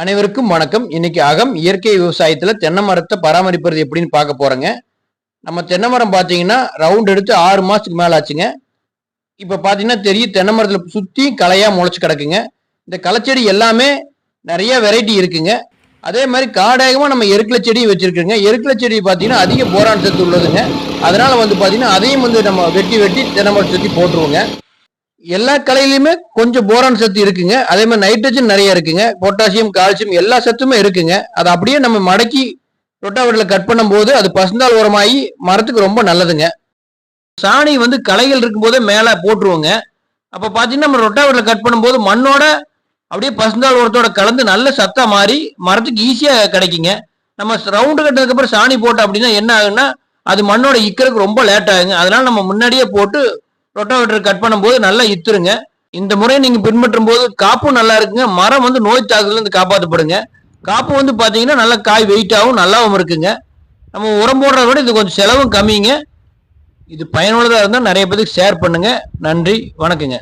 அனைவருக்கும் வணக்கம். இன்னைக்கு அகம் இயற்கை விவசாயத்துல தென்னை மரத்தை பராமரிப்பது எப்படின்னு பார்க்க போறேங்க. நம்ம தென்னை மரம் பார்த்தீங்கன்னா ரவுண்ட் எடுத்து ஆறு மாசத்துக்கு மேல ஆச்சுங்க. இப்ப பாத்தீங்கன்னா தெரியும் தென்னை மரத்துல சுத்தி களையா முளைச்சு கிடக்குங்க. இந்த களைச்செடி எல்லாமே நிறைய வெரைட்டி இருக்குங்க. அதே மாதிரி காடாகமா நம்ம எருக்கலை செடியும் வச்சிருக்கோங்க. எருக்கலை செடி பார்த்தீங்கன்னா அதிக போராட்டத்து உள்ளதுங்க. அதனால வந்து பார்த்தீங்கன்னா அதையும் வந்து நம்ம வெட்டி வெட்டி தென்னை மரத்தை சுற்றி போட்டுருவோங்க. எல்லா கலையிலுமே கொஞ்சம் போரான் சத்து இருக்குங்க. அதே மாதிரி நைட்ரஜன் நிறைய இருக்குங்க. பொட்டாசியம் கால்சியம் எல்லா சத்துமே இருக்குங்க. அதை அப்படியே நம்ம மடக்கி ரொட்டாவட்டில் கட் பண்ணும்போது அது பசுந்தால் உரமாகி மரத்துக்கு ரொம்ப நல்லதுங்க. சாணி வந்து களைகள் இருக்கும்போதே மேலே போட்டுருவோங்க. அப்போ பார்த்தீங்கன்னா நம்ம ரொட்டாவட்டில் கட் பண்ணும்போது மண்ணோட அப்படியே பசுந்தால் உரத்தோட கலந்து நல்ல சத்தா மாறி மரத்துக்கு ஈஸியாக கிடைக்குங்க. நம்ம ரவுண்டு கட்டினதுக்கப்புறம் சாணி போட்டோம் அப்படின்னா என்ன ஆகுன்னா அது மண்ணோட இக்கிறதுக்கு ரொம்ப லேட் ஆகுங்க. அதனால நம்ம முன்னாடியே போட்டு ரொட்டாவேட்டர் கட் பண்ணும்போது நல்லா இத்துருங்க. இந்த முறையை நீங்க பின்பற்றும் போது காப்பும் நல்லா இருக்குங்க. மரம் வந்து நோய் தாக்குதல இருந்து காப்பாற்றப்படுங்க. காப்பு வந்து பாத்தீங்கன்னா நல்லா காய் வெயிட்டாகவும் நல்லாவும் இருக்குங்க. நம்ம உரம் போடுறத விட இது கொஞ்சம் செலவும் கம்மிங்க. இது பயனுள்ளதாக இருந்தால் நிறைய பேருக்கு ஷேர் பண்ணுங்கள் நன்றி. வணக்கங்க.